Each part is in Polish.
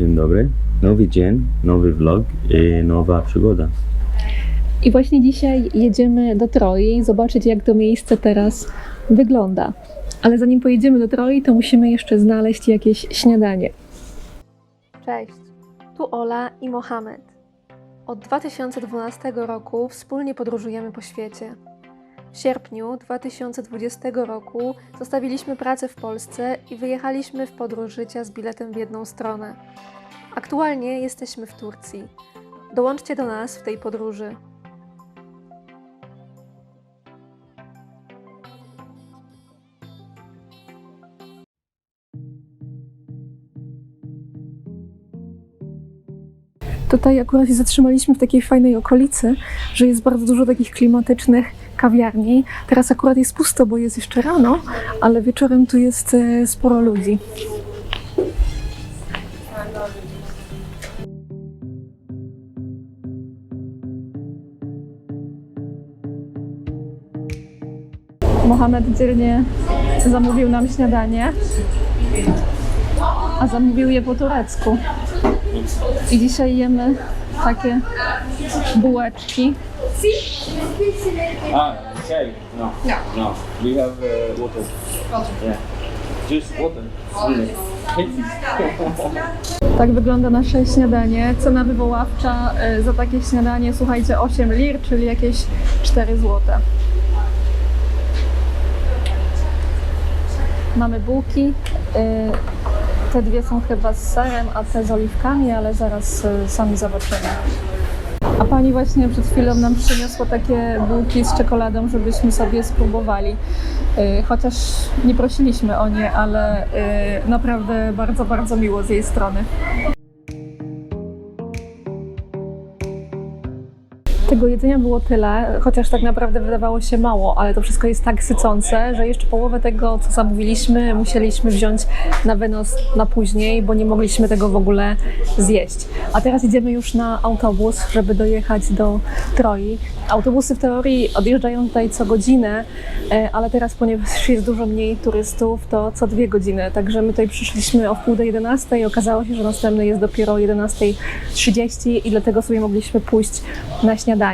Dzień dobry. Nowy dzień, nowy vlog i nowa przygoda. I właśnie dzisiaj jedziemy do Troi, zobaczyć jak to miejsce teraz wygląda. Ale zanim pojedziemy do Troi, to musimy jeszcze znaleźć jakieś śniadanie. Cześć, tu Ola i Mohamed. Od 2012 roku wspólnie podróżujemy po świecie. W sierpniu 2020 roku zostawiliśmy pracę w Polsce i wyjechaliśmy w podróż życia z biletem w jedną stronę. Aktualnie jesteśmy w Turcji. Dołączcie do nas w tej podróży. Tutaj akurat się zatrzymaliśmy w takiej fajnej okolicy, że jest bardzo dużo takich klimatycznych kawiarni. Teraz akurat jest pusto, bo jest jeszcze rano, ale wieczorem tu jest e, sporo ludzi. Mohamed dzielnie zamówił nam śniadanie, a zamówił je po turecku. I dzisiaj jemy takie bułeczki. Ah, chai? No. No. We have uh, water. Water. Yeah. Just water. Only. Tak wygląda nasze śniadanie. Cena wywoławcza y, za takie śniadanie, słuchajcie, 8 lir, czyli jakieś 4 złote. Mamy bułki. y, Te dwie są chyba z serem, a te z oliwkami, ale zaraz sami zobaczymy. A pani właśnie przed chwilą nam przyniosła takie bułki z czekoladą, żebyśmy sobie spróbowali. Y, Chociaż nie prosiliśmy o nie, ale y, naprawdę bardzo, bardzo miło z jej strony. Tego jedzenia było tyle, chociaż tak naprawdę wydawało się mało, ale to wszystko jest tak sycące, że jeszcze połowę tego, co zamówiliśmy, musieliśmy wziąć na wynos na później, bo nie mogliśmy tego w ogóle zjeść. A teraz idziemy już na autobus, żeby dojechać do Troi. Autobusy w teorii odjeżdżają tutaj co godzinę, e, ale teraz, ponieważ jest dużo mniej turystów, to co dwie godziny. Także my tutaj przyszliśmy o wpół do 11 i okazało się, że następny jest dopiero o 11.30 i dlatego sobie mogliśmy pójść na śniadanie.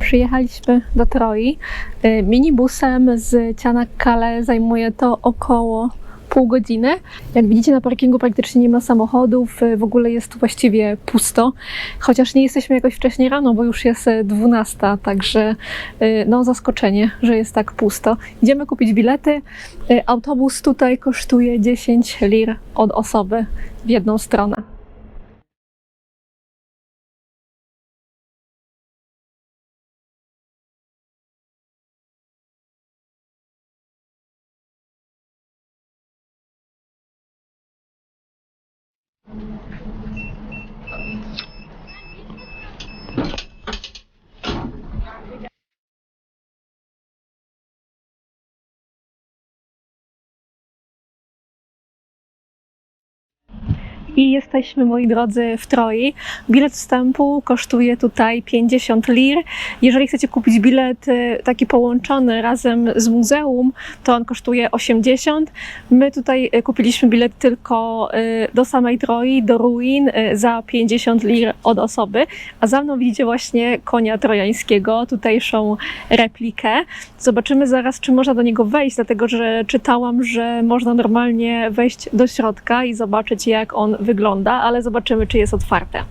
Przyjechaliśmy do Troi. Y, Minibusem z Cianakkale zajmuje to około pół godziny. Jak widzicie na parkingu praktycznie nie ma samochodów, y, w ogóle jest tu właściwie pusto. Chociaż nie jesteśmy jakoś wcześnie rano, bo już jest y, 12, także y, no zaskoczenie, że jest tak pusto. Idziemy kupić bilety. Autobus tutaj kosztuje 10 lir od osoby w jedną stronę. I jesteśmy, moi drodzy, w Troi. Bilet wstępu kosztuje tutaj 50 lir. Jeżeli chcecie kupić bilet y, taki połączony razem z muzeum, to on kosztuje 80. My tutaj y, kupiliśmy bilet tylko y, do samej Troi, do ruin za 50 lir od osoby. A za mną widzicie właśnie konia trojańskiego, tutejszą replikę. Zobaczymy zaraz, czy można do niego wejść, dlatego że czytałam, że można normalnie wejść do środka i zobaczyć, jak on wygląda, ale zobaczymy, czy jest otwarte.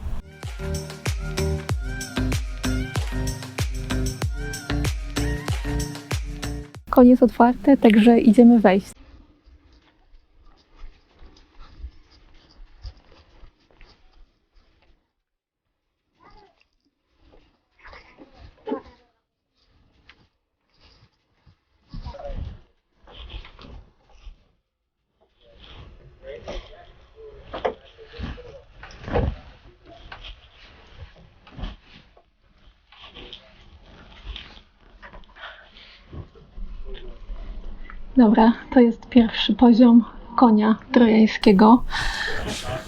Jest otwarte, także idziemy wejść. Dobra, to jest pierwszy poziom konia trojańskiego.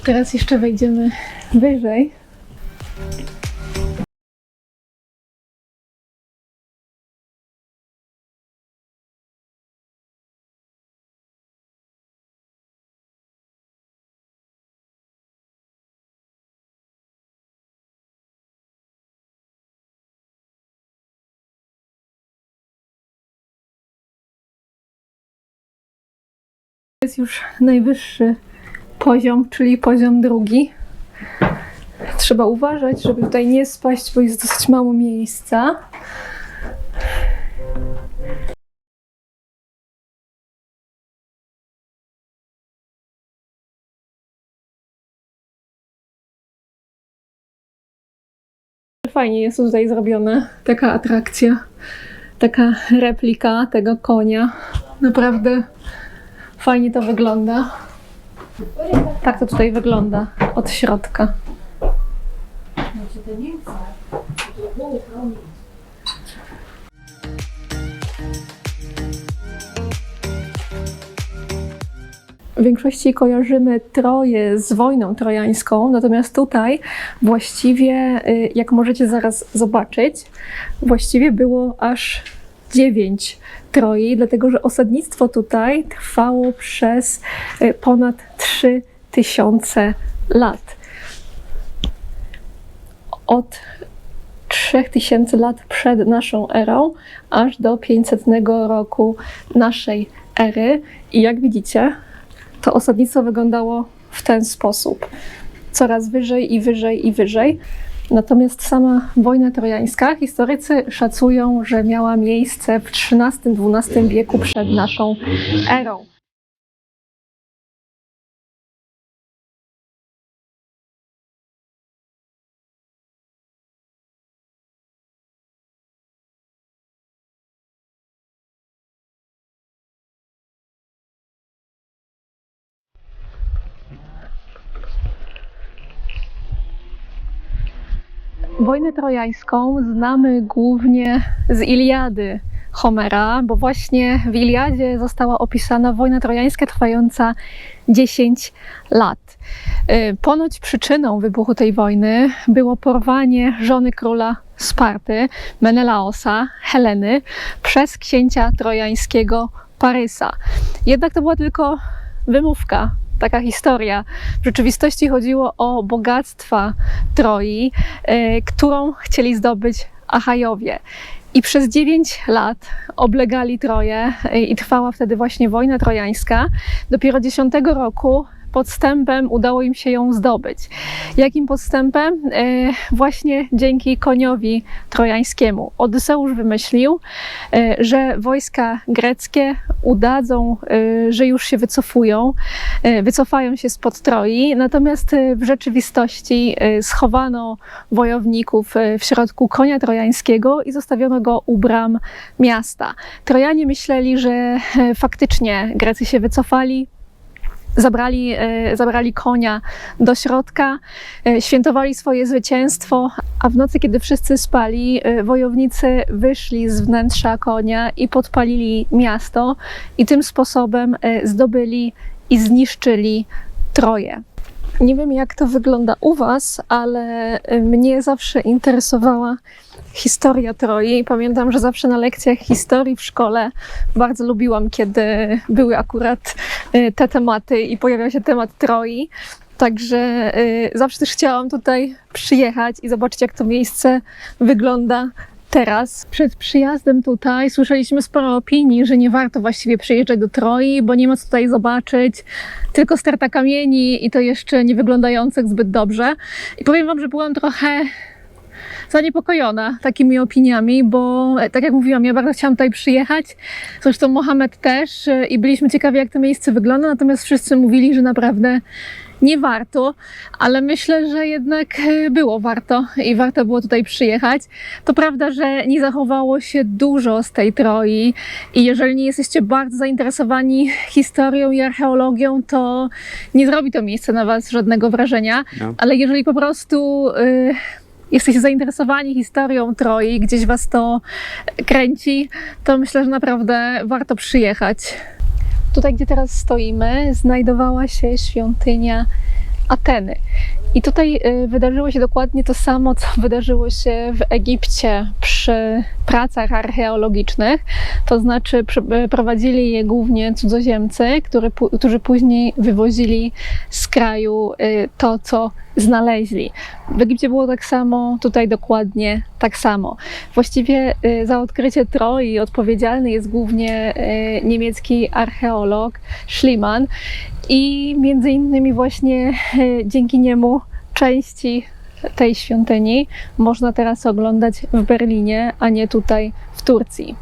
Teraz jeszcze wejdziemy wyżej. Jest już najwyższy poziom, czyli poziom drugi. Trzeba uważać, żeby tutaj nie spaść, bo jest dosyć mało miejsca. Fajnie jest tutaj zrobiona taka atrakcja, taka replika tego konia. Naprawdę fajnie to wygląda. Tak to tutaj wygląda od środka. W większości kojarzymy Troję z wojną trojańską, natomiast tutaj właściwie, y, jak możecie zaraz zobaczyć, właściwie było aż dziewięć Troi, dlatego że osadnictwo tutaj trwało przez y, ponad 3000 lat. Od 3000 lat przed naszą erą, aż do 500 roku naszej ery. I jak widzicie, to osadnictwo wyglądało w ten sposób. Coraz wyżej i wyżej i wyżej. Natomiast sama wojna trojańska, historycy szacują, że miała miejsce w XIII-XII wieku przed naszą erą. Wojnę trojańską znamy głównie z Iliady Homera, bo właśnie w Iliadzie została opisana wojna trojańska trwająca 10 lat. Y, Ponoć przyczyną wybuchu tej wojny było porwanie żony króla Sparty, Menelaosa, Heleny, przez księcia trojańskiego Parysa. Jednak to była tylko wymówka, taka historia. W rzeczywistości chodziło o bogactwa Troi, y, którą chcieli zdobyć Achajowie. I przez 9 lat oblegali Troję y, i trwała wtedy właśnie wojna trojańska. Dopiero 10 roku podstępem udało im się ją zdobyć. Jakim podstępem? Y, Właśnie dzięki koniowi trojańskiemu. Odyseusz wymyślił, y, że wojska greckie udadzą, y, że już się wycofują, wycofają się spod Troi, natomiast w rzeczywistości schowano wojowników w środku konia trojańskiego i zostawiono go u bram miasta. Trojanie myśleli, że e, faktycznie Grecy się wycofali, zabrali, e, zabrali konia do środka, e, świętowali swoje zwycięstwo, a w nocy, kiedy wszyscy spali, e, wojownicy wyszli z wnętrza konia i podpalili miasto i tym sposobem zdobyli i zniszczyli Troję. Nie wiem, jak to wygląda u Was, ale e, mnie zawsze interesowała historia Troi. Pamiętam, że zawsze na lekcjach historii w szkole bardzo lubiłam, kiedy były akurat e, te tematy i pojawiał się temat Troi. Także e, zawsze też chciałam tutaj przyjechać i zobaczyć, jak to miejsce wygląda teraz. Przed przyjazdem tutaj słyszeliśmy sporo opinii, że nie warto właściwie przyjeżdżać do Troi, bo nie ma co tutaj zobaczyć. Tylko sterta kamieni i to jeszcze nie wyglądających zbyt dobrze. I powiem Wam, że byłam trochę zaniepokojona takimi opiniami, bo e, tak jak mówiłam, ja bardzo chciałam tutaj przyjechać. Zresztą Mohamed też e, i byliśmy ciekawi, jak to miejsce wygląda, natomiast wszyscy mówili, że naprawdę nie warto, ale myślę, że jednak e, było warto i warto było tutaj przyjechać. To prawda, że nie zachowało się dużo z tej Troi i jeżeli nie jesteście bardzo zainteresowani historią i archeologią, to nie zrobi to miejsce na Was żadnego wrażenia, No. ale jeżeli po prostu y, jesteście zainteresowani historią Troi, gdzieś Was to kręci, to myślę, że naprawdę warto przyjechać. Tutaj, gdzie teraz stoimy, znajdowała się świątynia Ateny. I tutaj y, wydarzyło się dokładnie to samo, co wydarzyło się w Egipcie przy pracach archeologicznych. To znaczy, y, prowadzili je głównie cudzoziemcy, który, którzy później wywozili z kraju y, to, co znaleźli. W Egipcie było tak samo, tutaj dokładnie tak samo. Właściwie za odkrycie Troi odpowiedzialny jest głównie niemiecki archeolog Schliemann i między innymi właśnie y, dzięki niemu części tej świątyni można teraz oglądać w Berlinie, a nie tutaj w Turcji.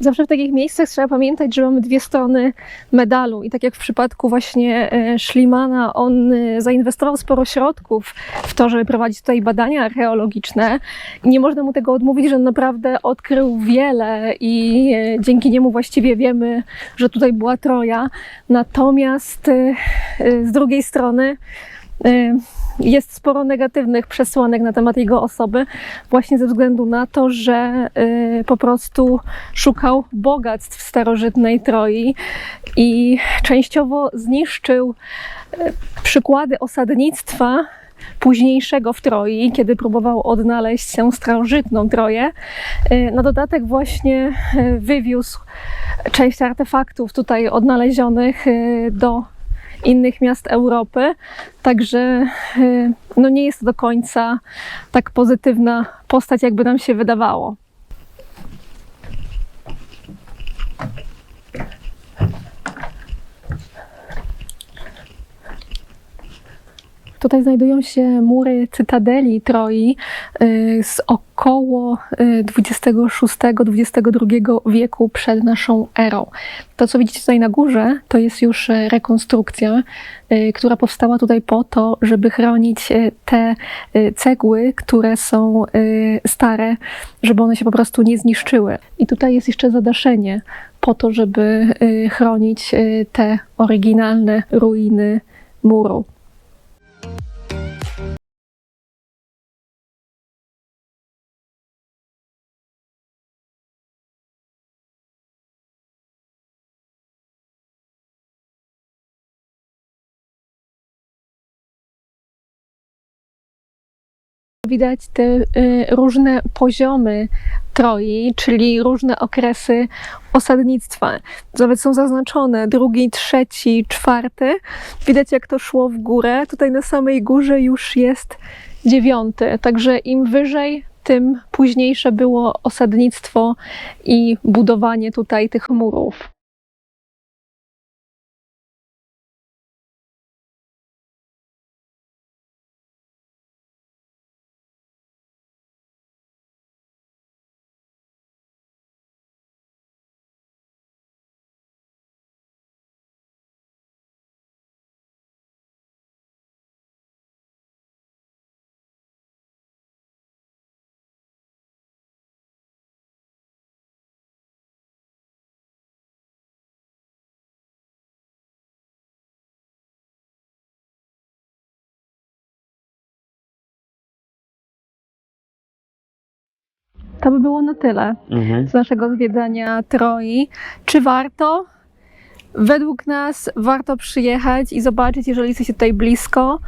Zawsze w takich miejscach trzeba pamiętać, że mamy dwie strony medalu i tak jak w przypadku właśnie e, Schlimana, on e, zainwestował sporo środków w to, żeby prowadzić tutaj badania archeologiczne. Nie można mu tego odmówić, że on naprawdę odkrył wiele i e, dzięki niemu właściwie wiemy, że tutaj była Troja. Natomiast z drugiej strony jest sporo negatywnych przesłanek na temat jego osoby, właśnie ze względu na to, że y, po prostu szukał bogactw starożytnej Troi i częściowo zniszczył y, przykłady osadnictwa późniejszego w Troi, kiedy próbował odnaleźć tę starożytną Troję. Y, Na dodatek właśnie wywiózł część artefaktów tutaj odnalezionych do innych miast Europy. Także y, no nie jest do końca tak pozytywna postać, jakby nam się wydawało. Tutaj znajdują się mury cytadeli Troi y, z około y, XXVI-XXII wieku przed naszą erą. To, co widzicie tutaj na górze, to jest już e, rekonstrukcja, y, która powstała tutaj po to, żeby chronić te cegły, które są stare, żeby one się po prostu nie zniszczyły. I tutaj jest jeszcze zadaszenie po to, żeby chronić te oryginalne ruiny muru. Widać te y, różne poziomy Troi, czyli różne okresy osadnictwa. Nawet są zaznaczone drugi, trzeci, czwarty. Widać jak to szło w górę. Tutaj na samej górze już jest dziewiąty. Także im wyżej, tym późniejsze było osadnictwo i budowanie tutaj tych murów. To by było na tyle. Mhm. z naszego zwiedzania Troi. Czy warto? Według nas warto przyjechać i zobaczyć, jeżeli jesteście tutaj blisko.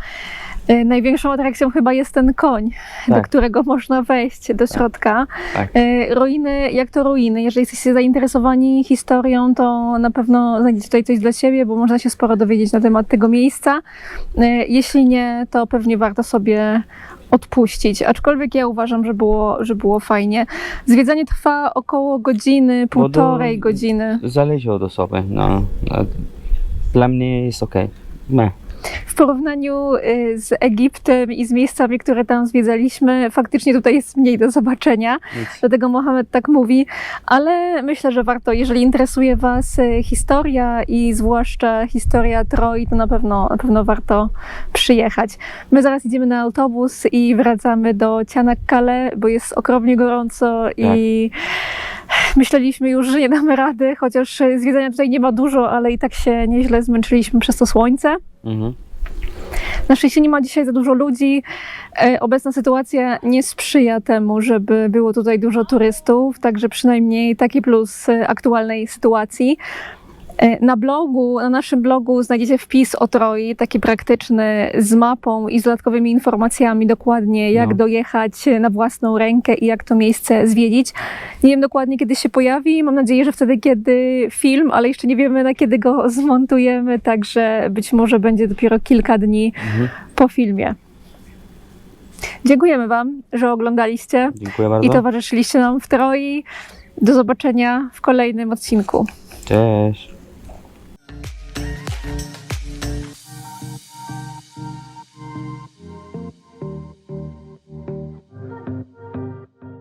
Y, Największą atrakcją chyba jest ten koń, do Tak. którego można wejść do środka. Tak. Y, Ruiny, jak to ruiny? Jeżeli jesteście zainteresowani historią, to na pewno znajdziecie tutaj coś dla siebie, bo można się sporo dowiedzieć na temat tego miejsca. Y, Jeśli nie, to pewnie warto sobie odpuścić. Aczkolwiek ja uważam, że było, że było fajnie. Zwiedzanie trwa około godziny, półtorej godziny. Zależy od osoby. No. No, Dla mnie jest ok. Me. W porównaniu y, z Egiptem i z miejscami, które tam zwiedzaliśmy, faktycznie tutaj jest mniej do zobaczenia. Nic. Dlatego Mohamed tak mówi, ale myślę, że warto, jeżeli interesuje Was y, historia i zwłaszcza historia Troi, to na pewno, na pewno warto przyjechać. My zaraz idziemy na autobus i wracamy do Cianakkale, bo jest okropnie gorąco i myśleliśmy już, że nie damy rady, chociaż zwiedzania tutaj nie ma dużo, ale i tak się nieźle zmęczyliśmy przez to słońce. Mhm. Na szczęście nie ma dzisiaj za dużo ludzi. E, Obecna sytuacja nie sprzyja temu, żeby było tutaj dużo turystów, także przynajmniej taki plus e, aktualnej sytuacji. E, Na blogu, na naszym blogu znajdziecie wpis o Troi, taki praktyczny, z mapą i z dodatkowymi informacjami dokładnie, jak No. dojechać na własną rękę i jak to miejsce zwiedzić. Nie wiem dokładnie, kiedy się pojawi. Mam nadzieję, że wtedy, kiedy film, ale jeszcze nie wiemy, na kiedy go zmontujemy, także być może będzie dopiero kilka dni Mhm. po filmie. Dziękujemy Wam, że oglądaliście i towarzyszyliście nam w Troi. Do zobaczenia w kolejnym odcinku. Cześć.